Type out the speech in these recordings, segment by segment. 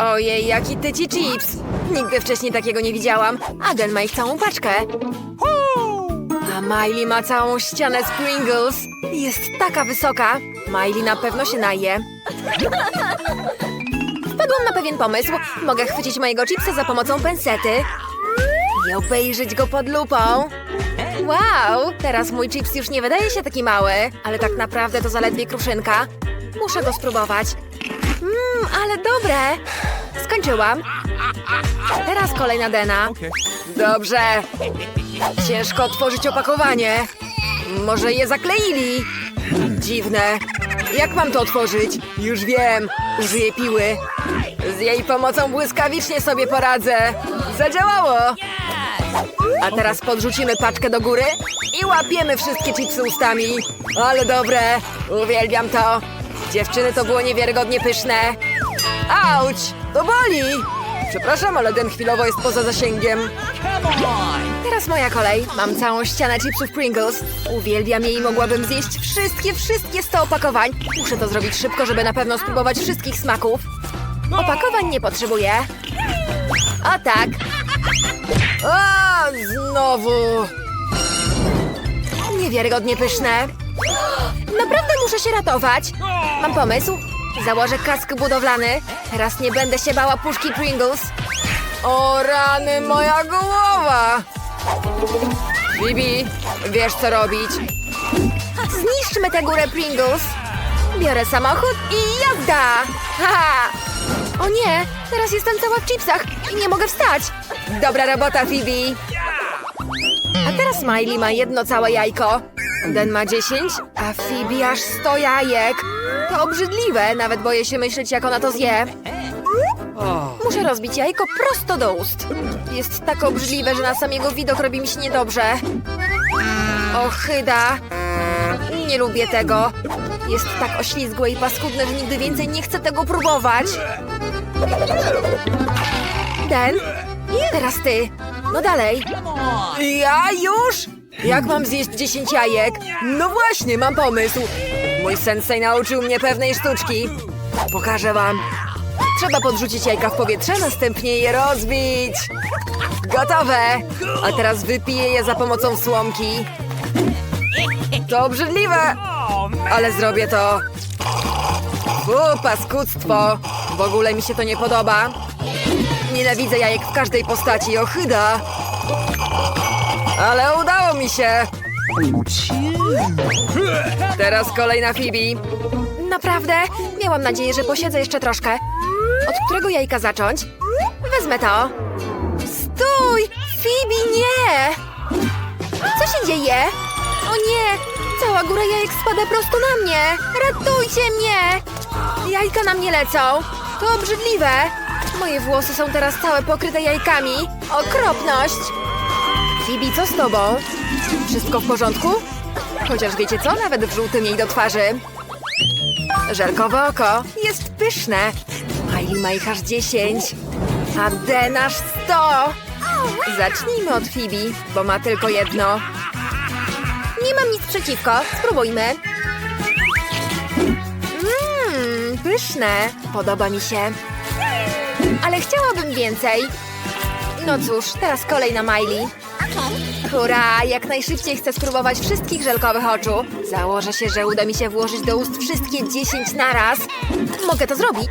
Ojej, jaki tyci chips! Nigdy wcześniej takiego nie widziałam. Aden ma ich całą paczkę. A Miley ma całą ścianę z Pringles. Jest taka wysoka. Miley na pewno się naje. Wpadłam na pewien pomysł. Mogę chwycić mojego chipsa za pomocą pensety i obejrzeć go pod lupą. Wow, teraz mój chips już nie wydaje się taki mały, ale tak naprawdę to zaledwie kruszynka. Muszę go spróbować. Ale dobre. Skończyłam. Teraz kolej na Dena. Dobrze. Ciężko otworzyć opakowanie. Może je zakleili? Dziwne. Jak mam to otworzyć? Już wiem. Użyję piły. Z jej pomocą błyskawicznie sobie poradzę. Zadziałało. A teraz podrzucimy paczkę do góry i łapiemy wszystkie chipsy ustami. Ale dobre. Uwielbiam to. Dziewczyny, to było niewiarygodnie pyszne. Auć! To boli! Przepraszam, ale ten chwilowo jest poza zasięgiem. Teraz moja kolej. Mam całą ścianę chipsów Pringles. Uwielbiam je i mogłabym zjeść wszystkie, wszystkie 100 opakowań. Muszę to zrobić szybko, żeby na pewno spróbować wszystkich smaków. Opakowań nie potrzebuję. O tak. A, znowu. Niewiarygodnie pyszne. Naprawdę muszę się ratować. Mam pomysł. Założę kask budowlany. Teraz nie będę się bała puszki Pringles. O rany, moja głowa! Bibi, wiesz co robić. Zniszczmy tę górę Pringles. Biorę samochód i jazda! Haha! O nie, teraz jestem cała w chipsach i nie mogę wstać. Dobra robota, Phoebe. A teraz Smiley ma jedno całe jajko. Den ma 10, a Phoebe aż 100 jajek. To obrzydliwe, nawet boję się myśleć, jak ona to zje. Muszę rozbić jajko prosto do ust. Jest tak obrzydliwe, że na sam jego widok robi mi się niedobrze. Ochyda. Nie lubię tego. Jest tak oślizgłe i paskudne, że nigdy więcej nie chcę tego próbować. Den, teraz ty. No dalej. Ja już? Jak mam zjeść 10 jajek? No właśnie, mam pomysł. Mój sensei nauczył mnie pewnej sztuczki. Pokażę wam. Trzeba podrzucić jajka w powietrze, następnie je rozbić. Gotowe! A teraz wypiję je za pomocą słomki. To obrzydliwe, ale zrobię to. Fu, paskudztwo. W ogóle mi się to nie podoba. Nienawidzę jajek w każdej postaci, ochyda. Ale udało mi się. Teraz kolej na Phoebe. Naprawdę? Miałam nadzieję, że posiedzę jeszcze troszkę. Od którego jajka zacząć? Wezmę to. Stój! Phoebe, nie! Co się dzieje? O nie! Cała góra jajek spada prosto na mnie! Ratujcie mnie! Jajka na mnie lecą! To obrzydliwe! Moje włosy są teraz całe pokryte jajkami. Okropność! Phoebe, co z tobą? Wszystko w porządku? Chociaż wiecie co? Nawet wrzuty jej do twarzy. Żelkowe oko. Jest pyszne. Miley ma ich aż 10. A Den aż 100. Zacznijmy od Phoebe, bo ma tylko jedno. Nie mam nic przeciwko. Spróbujmy. Mmm, pyszne. Podoba mi się. Ale chciałabym więcej. No cóż, teraz kolej na Miley. Hurra! Jak najszybciej chcę spróbować wszystkich żelkowych oczu. Założę się, że uda mi się włożyć do ust wszystkie 10 naraz. Mogę to zrobić.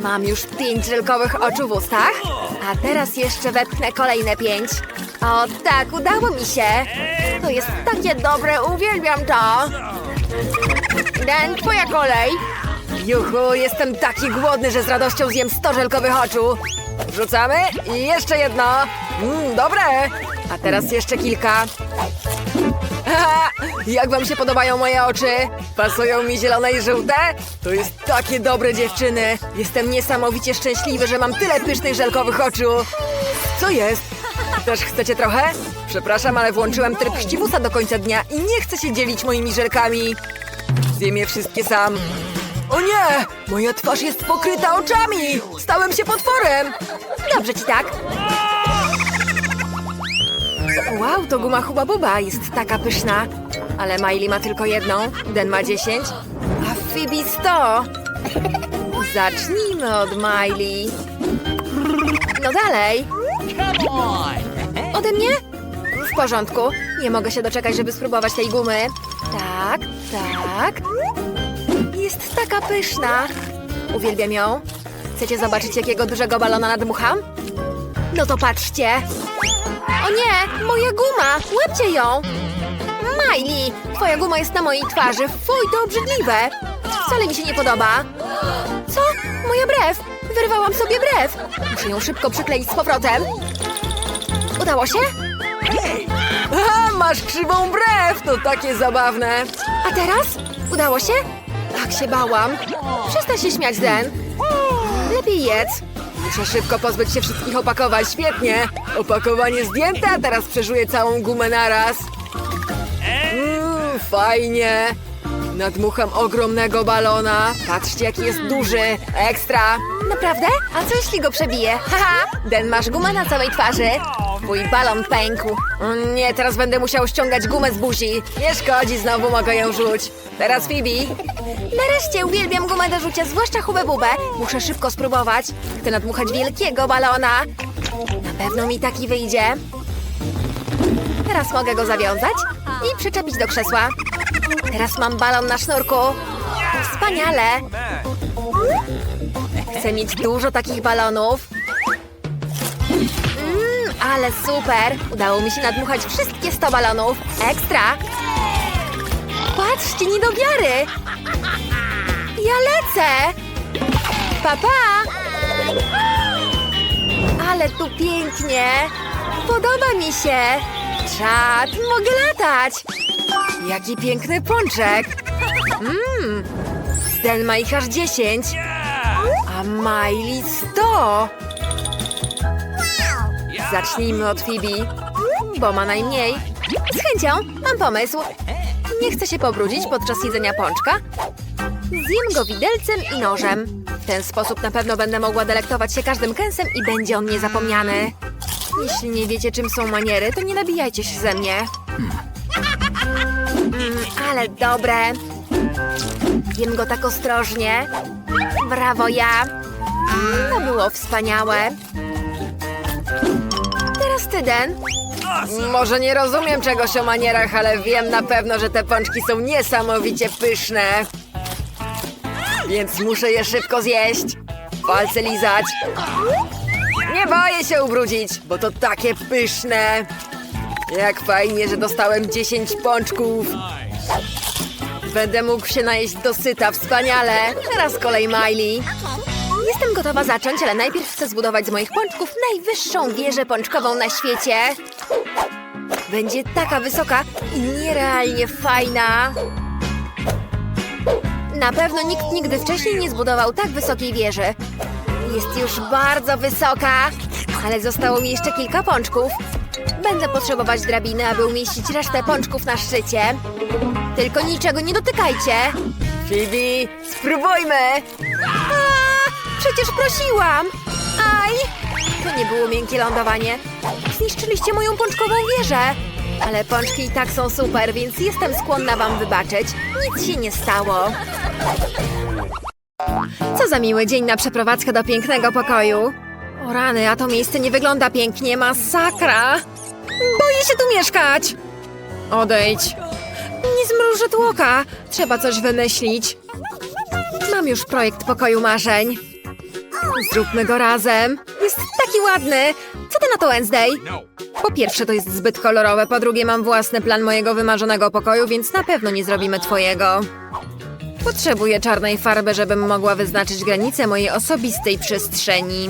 Mam już 5 żelkowych oczu w ustach. A teraz jeszcze wepchnę kolejne 5. O tak, udało mi się. To jest takie dobre, uwielbiam to. Dan, twoja kolej. Juhu, jestem taki głodny, że z radością zjem 100 żelkowych oczu. Wrzucamy i jeszcze jedno. Mmm, dobre. A teraz jeszcze kilka. Haha, jak wam się podobają moje oczy? Pasują mi zielone i żółte? To jest takie dobre dziewczyny. Jestem niesamowicie szczęśliwy, że mam tyle pysznych żelkowych oczu. Co jest? Też chcecie trochę? Przepraszam, ale włączyłem tryb chciwusa do końca dnia i nie chcę się dzielić moimi żelkami. Zjem je wszystkie sam. O nie! Moja twarz jest pokryta oczami! Stałem się potworem! Dobrze ci tak. Wow, to guma Huba Buba jest taka pyszna. Ale Miley ma tylko jedną, Den ma 10, a Phoebe 100. Zacznijmy od Miley. No dalej. Ode mnie? W porządku. Nie mogę się doczekać, żeby spróbować tej gumy. Tak, tak. Jest taka pyszna. Uwielbiam ją. Chcecie zobaczyć, jakiego dużego balona nadmucham? No to patrzcie. O nie, moja guma! Łapcie ją! Miley, twoja guma jest na mojej twarzy. Fuj, to obrzydliwe. Wcale mi się nie podoba. Co? Moja brew! Wyrwałam sobie brew! Muszę ją szybko przykleić z powrotem. Udało się? Aha, masz krzywą brew! To takie zabawne. A teraz? Udało się? Tak się bałam. Przestań się śmiać, Den. Lepiej jedz. Muszę szybko pozbyć się wszystkich opakowań. Świetnie. Opakowanie zdjęte, a teraz przeżuję całą gumę naraz. Mmm, fajnie. Nadmucham ogromnego balona. Patrzcie, jaki jest duży. Ekstra. Naprawdę? A co jeśli go przebiję? Haha, Den, masz gumę na całej twarzy. Twój balon pękł. O nie, teraz będę musiał ściągać gumę z buzi. Nie szkodzi, znowu mogę ją rzuć. Teraz Phoebe. Nareszcie uwielbiam gumę do rzucia, zwłaszcza hubę bubę. Muszę szybko spróbować. Chcę nadmuchać wielkiego balona. Na pewno mi taki wyjdzie. Teraz mogę go zawiązać i przyczepić do krzesła. Teraz mam balon na sznurku. Wspaniale! Chcę mieć dużo takich balonów. Ale super! Udało mi się nadmuchać wszystkie 100 balonów. Ekstra! Patrzcie, nie do wiary! Ja lecę! Papa! Ale tu pięknie! Podoba mi się! Czad, mogę latać! Jaki piękny pączek! Mmm! Ten ma ich aż 10, a Miley 100! Zacznijmy od Phoebe, bo ma najmniej. Z chęcią, mam pomysł. Nie chcę się pobrudzić podczas jedzenia pączka. Zjem go widelcem i nożem. W ten sposób na pewno będę mogła delektować się każdym kęsem i będzie on niezapomniany. Jeśli nie wiecie, czym są maniery, to nie nabijajcie się ze mnie. Mm, ale dobre. Jem go tak ostrożnie. Brawo ja. Mm, to było wspaniałe. Teraz ty, Den. Może nie rozumiem czegoś o manierach, ale wiem na pewno, że te pączki są niesamowicie pyszne. Więc muszę je szybko zjeść. Palce lizać. Nie boję się ubrudzić, bo to takie pyszne. Jak fajnie, że dostałem 10 pączków. Będę mógł się najeść dosyta, wspaniale. Teraz kolej Miley. Jestem gotowa zacząć, ale najpierw chcę zbudować z moich pączków najwyższą wieżę pączkową na świecie. Będzie taka wysoka i nierealnie fajna. Na pewno nikt nigdy wcześniej nie zbudował tak wysokiej wieży. Jest już bardzo wysoka, ale zostało mi jeszcze kilka pączków. Będę potrzebować drabiny, aby umieścić resztę pączków na szczycie. Tylko niczego nie dotykajcie. Phoebe, spróbujmy! Przecież prosiłam! Aj! To nie było miękkie lądowanie. Zniszczyliście moją pączkową wieżę. Ale pączki i tak są super, więc jestem skłonna wam wybaczyć. Nic się nie stało. Co za miły dzień na przeprowadzkę do pięknego pokoju. O rany, a to miejsce nie wygląda pięknie, masakra. Boję się tu mieszkać. Odejdź. Nie zmrużę tu oka. Trzeba coś wymyślić. Mam już projekt pokoju marzeń. Zróbmy go razem. Jest taki ładny. Co ty na to, Wednesday? Po pierwsze, to jest zbyt kolorowe. Po drugie, mam własny plan mojego wymarzonego pokoju, więc na pewno nie zrobimy twojego. Potrzebuję czarnej farby, żebym mogła wyznaczyć granice mojej osobistej przestrzeni.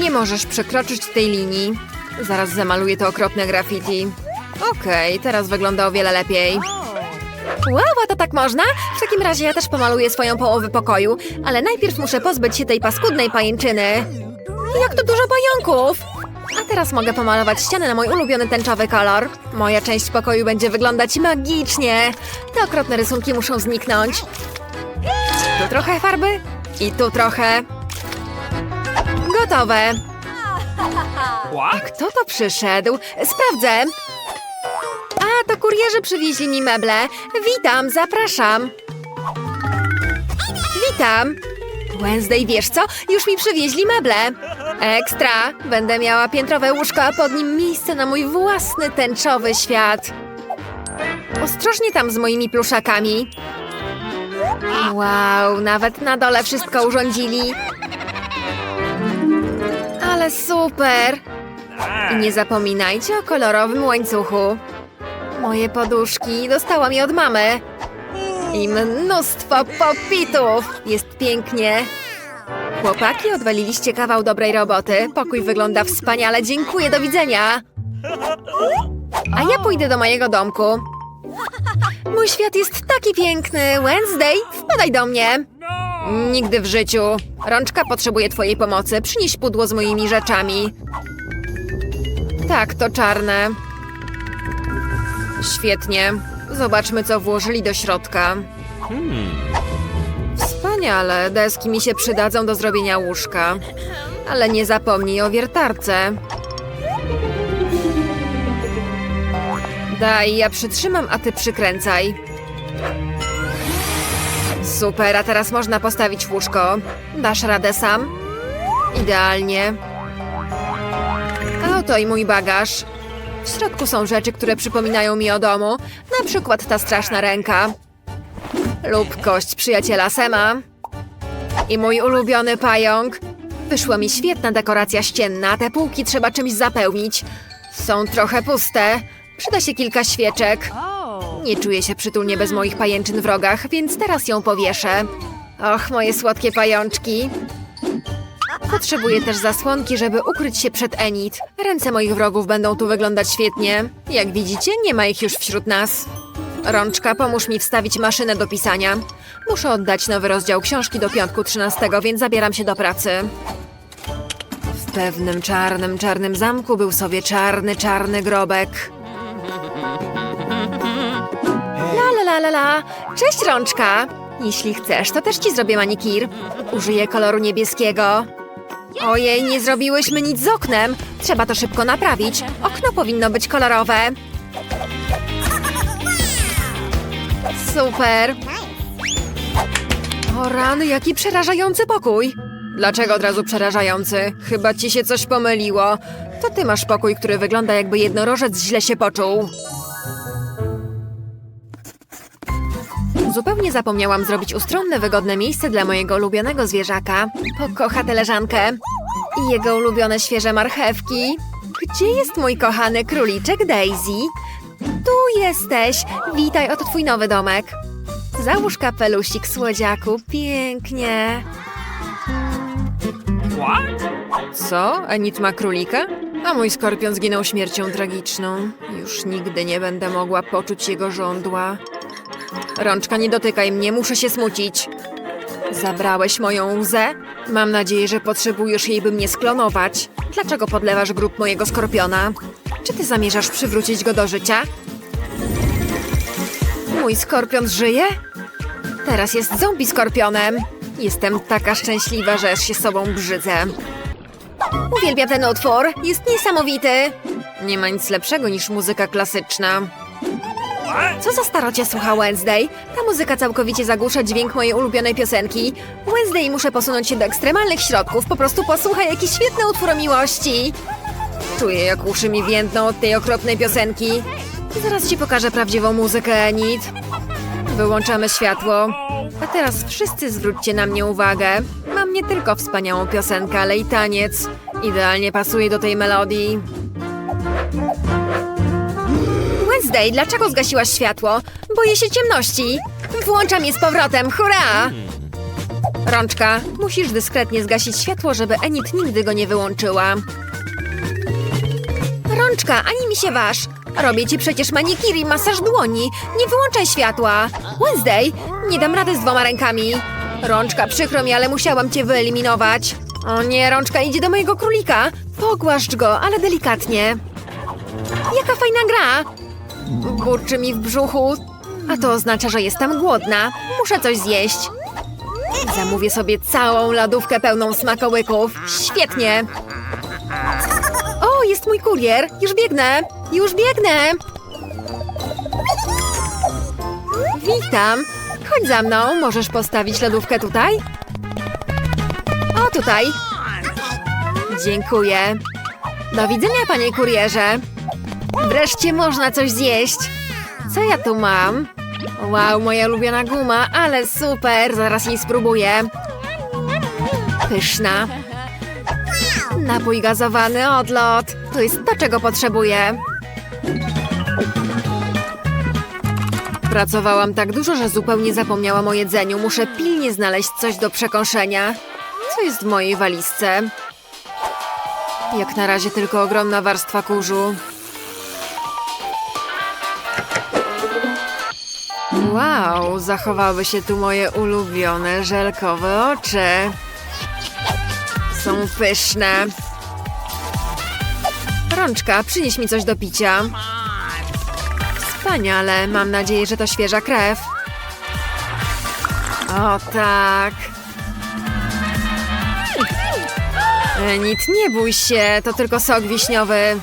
Nie możesz przekroczyć tej linii. Zaraz zamaluję to okropne graffiti. Okej, teraz wygląda o wiele lepiej. Wow, a to tak można? W takim razie ja też pomaluję swoją połowę pokoju, ale najpierw muszę pozbyć się tej paskudnej pajęczyny. Jak to dużo pająków! A teraz mogę pomalować ściany na mój ulubiony tęczowy kolor. Moja część pokoju będzie wyglądać magicznie. Te okropne rysunki muszą zniknąć. Tu trochę farby i tu trochę. Gotowe. A kto to przyszedł? Sprawdzę. Kurierzy przywieźli mi meble. Witam, zapraszam. Witam! Wednesday, wiesz co? Już mi przywieźli meble. Ekstra! Będę miała piętrowe łóżko, a pod nim miejsce na mój własny tęczowy świat. Ostrożnie tam z moimi pluszakami. Wow, nawet na dole wszystko urządzili. Ale super! I nie zapominajcie o kolorowym łańcuchu. Moje poduszki dostałam je od mamy. I mnóstwo popitów! Jest pięknie. Chłopaki, odwaliliście kawał dobrej roboty. Pokój wygląda wspaniale. Dziękuję, do widzenia. A ja pójdę do mojego domku. Mój świat jest taki piękny. Wednesday, wpadaj do mnie. Nigdy w życiu. Rączka potrzebuje twojej pomocy. Przynieś pudło z moimi rzeczami. Tak, to czarne. Świetnie. Zobaczmy, co włożyli do środka. Wspaniale. Deski mi się przydadzą do zrobienia łóżka. Ale nie zapomnij o wiertarce. Daj, ja przytrzymam, a ty przykręcaj. Super, a teraz można postawić łóżko. Dasz radę sam? Idealnie. A oto i mój bagaż. W środku są rzeczy, które przypominają mi o domu. Na przykład ta straszna ręka. Lub kość przyjaciela Sema. I mój ulubiony pająk. Wyszła mi świetna dekoracja ścienna. Te półki trzeba czymś zapełnić. Są trochę puste. Przyda się kilka świeczek. Nie czuję się przytulnie bez moich pajęczyn w rogach, więc teraz ją powieszę. Och, moje słodkie pajączki. Potrzebuję też zasłonki, żeby ukryć się przed Enid. Ręce moich wrogów będą tu wyglądać świetnie. Jak widzicie, nie ma ich już wśród nas. Rączka, pomóż mi wstawić maszynę do pisania. Muszę oddać nowy rozdział książki do piątku 13, więc zabieram się do pracy. W pewnym czarnym, czarnym zamku był sobie czarny, czarny grobek. La la la la la. Cześć Rączka. Jeśli chcesz, to też ci zrobię manikir. Użyję koloru niebieskiego. Ojej, nie zrobiłyśmy nic z oknem. Trzeba to szybko naprawić. Okno powinno być kolorowe. Super. O rany, jaki przerażający pokój. Dlaczego od razu przerażający? Chyba ci się coś pomyliło. To ty masz pokój, który wygląda jakby jednorożec źle się poczuł. Zupełnie zapomniałam zrobić ustronne, wygodne miejsce dla mojego ulubionego zwierzaka. Pokocha tę. I jego ulubione świeże marchewki. Gdzie jest mój kochany króliczek Daisy? Tu jesteś! Witaj, oto twój nowy domek. Załóż kapelusik, słodziaku. Pięknie. Co? Enid ma królika? A mój skorpion zginął śmiercią tragiczną. Już nigdy nie będę mogła poczuć jego żądła. Rączka, nie dotykaj mnie, muszę się smucić. Zabrałeś moją łzę? Mam nadzieję, że potrzebujesz jej, by mnie sklonować. Dlaczego podlewasz grób mojego skorpiona? Czy ty zamierzasz przywrócić go do życia? Mój skorpion żyje? Teraz jest zombie skorpionem. Jestem taka szczęśliwa, że się sobą brzydzę. Uwielbiam ten utwór, jest niesamowity. Nie ma nic lepszego niż muzyka klasyczna. Co za starocie słucha Wednesday? Ta muzyka całkowicie zagłusza dźwięk mojej ulubionej piosenki. Wednesday muszę posunąć się do ekstremalnych środków. Po prostu posłuchaj, jaki świetny utwór o miłości. Czuję, jak uszy mi więdną od tej okropnej piosenki. Zaraz ci pokażę prawdziwą muzykę, Enid. Wyłączamy światło. A teraz wszyscy zwróćcie na mnie uwagę. Mam nie tylko wspaniałą piosenkę, ale i taniec. Idealnie pasuje do tej melodii. Wednesday, dlaczego zgasiłaś światło? Boję się ciemności. Włączam je z powrotem, hurra! Rączka, musisz dyskretnie zgasić światło, żeby Enid nigdy go nie wyłączyła. Rączka, ani mi się waż. Robię ci przecież manikir i masaż dłoni. Nie wyłączaj światła. Wednesday, nie dam rady z dwoma rękami. Rączka, przykro mi, ale musiałam cię wyeliminować. O nie, Rączka idzie do mojego królika. Pogłaszcz go, ale delikatnie. Jaka fajna gra! Burczy mi w brzuchu, a to oznacza, że jestem głodna. Muszę coś zjeść. Zamówię sobie całą lodówkę pełną smakołyków. Świetnie! O, jest mój kurier! Już biegnę! Już biegnę! Witam! Chodź za mną, możesz postawić lodówkę tutaj? O, tutaj. Dziękuję. Do widzenia, panie kurierze. Wreszcie można coś zjeść. Co ja tu mam? Wow, moja ulubiona guma, ale super, zaraz jej spróbuję. Pyszna. Napój gazowany, odlot. To jest to, czego potrzebuję. Pracowałam tak dużo, że zupełnie zapomniałam o jedzeniu. Muszę pilnie znaleźć coś do przekąszenia. Co jest w mojej walizce? Jak na razie tylko ogromna warstwa kurzu. Wow, zachowały się tu moje ulubione żelkowe oczy. Są pyszne. Rączka, przynieś mi coś do picia. Wspaniale, mam nadzieję, że to świeża krew. O tak. Enit, nie bój się, to tylko sok wiśniowy.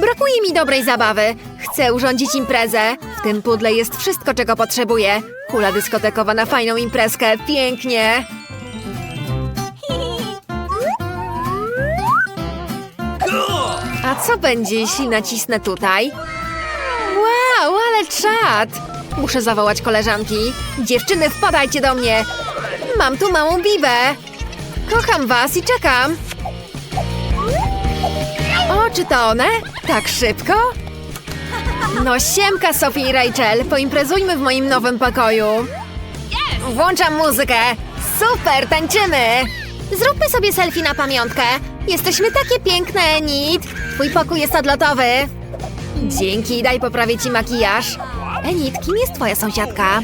Brakuje mi dobrej zabawy. Chcę urządzić imprezę. W tym pudle jest wszystko, czego potrzebuję. Kula dyskotekowa na fajną imprezkę. Pięknie. A co będzie, jeśli nacisnę tutaj? Wow, ale czad! Muszę zawołać koleżanki. Dziewczyny, wpadajcie do mnie. Mam tu małą bibę. Kocham was i czekam. O, czy to one? Tak szybko? No siemka, Sophie i Rachel. Poimprezujmy w moim nowym pokoju. Włączam muzykę. Super, tańczymy. Zróbmy sobie selfie na pamiątkę. Jesteśmy takie piękne, Enid. Twój pokój jest odlotowy. Dzięki, daj poprawię ci makijaż. Enid, kim jest twoja sąsiadka?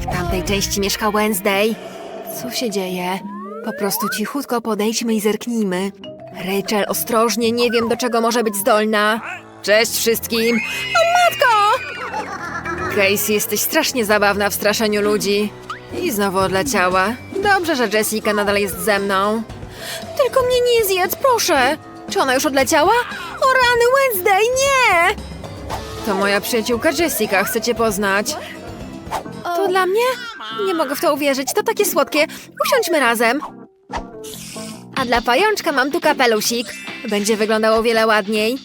W tamtej części mieszka Wednesday. Co się dzieje? Po prostu cichutko podejdźmy i zerknijmy. Rachel, ostrożnie, nie wiem do czego może być zdolna. Cześć wszystkim! Casey, jesteś strasznie zabawna w straszeniu ludzi. I znowu odleciała. Dobrze, że Jessica nadal jest ze mną. Tylko mnie nie zjedz, proszę! Czy ona już odleciała? O rany, Wednesday, nie! To moja przyjaciółka Jessica, chcę cię poznać. To dla mnie? Nie mogę w to uwierzyć, to takie słodkie. Usiądźmy razem. A dla pajączka mam tu kapelusik. Będzie wyglądał o wiele ładniej.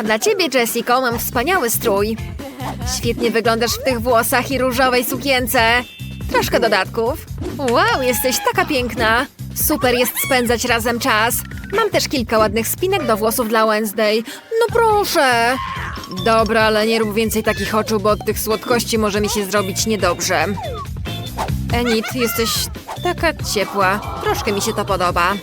A dla ciebie, Jessico, mam wspaniały strój. Świetnie wyglądasz w tych włosach i różowej sukience. Troszkę dodatków. Wow, jesteś taka piękna. Super jest spędzać razem czas. Mam też kilka ładnych spinek do włosów dla Wednesday. No proszę. Dobra, ale nie rób więcej takich oczu, bo od tych słodkości może mi się zrobić niedobrze. Enid, jesteś taka ciepła. Troszkę mi się to podoba.